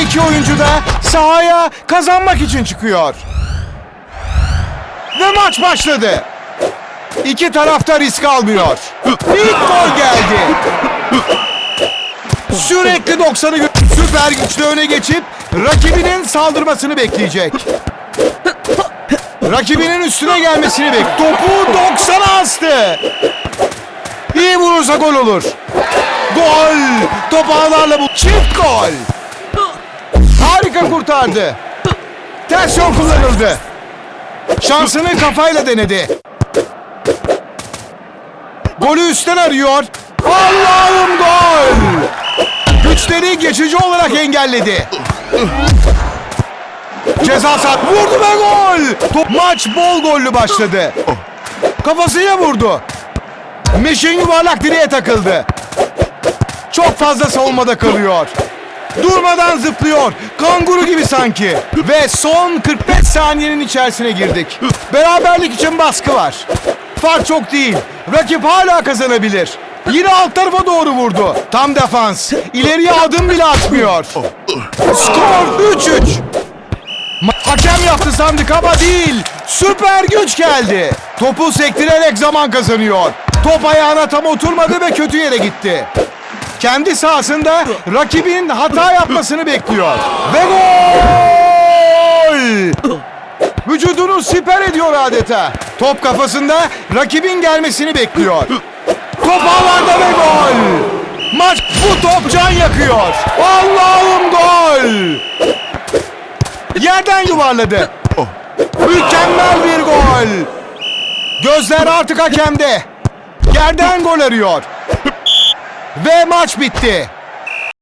Her iki oyuncu da sahaya kazanmak için çıkıyor. Ve maç başladı. İki tarafta risk almıyor. İlk gol geldi. Sürekli 90'ı gö- süper güçle öne geçip rakibinin saldırmasını bekleyecek. Rakibinin üstüne gelmesini bek. Topu 90'a astı. İyi vurursa gol olur. Gol! Top ağlarla bu. Çift gol. Harika kurtardı. Ters yol kullanıldı. Şansını kafayla denedi. Golü üstten arıyor. Allah'ım gol! Güçleri geçici olarak engelledi. Ceza sahası vurdu ve gol! Top, maç bol gollü başladı. Kafasıyla vurdu. Meşin yuvarlak direğe takıldı. Çok fazla savunmada kalıyor. Durmadan zıplıyor. Kanguru gibi sanki. Ve son 45 saniyenin içerisine girdik. Beraberlik için baskı var. Fark çok değil. Rakip hala kazanabilir. Yine alt tarafa doğru vurdu. Tam defans. İleriye adım bile atmıyor. Skor 3-3. Ma- Hakem yaptı sandık ama değil. Süper güç geldi. Topu sektirerek zaman kazanıyor. Top ayağına tam oturmadı ve kötü yere gitti. Kendi sahasında rakibin hata yapmasını bekliyor. Ve gol! Vücudunu siper ediyor adeta. Top kafasında rakibin gelmesini bekliyor. Top ağlarda ve gol! Maç bu top can yakıyor. Allah'ım gol! Yerden yuvarladı. Mükemmel bir gol. Gözler artık hakemde. Yerden gol arıyor. Ve maç bitti.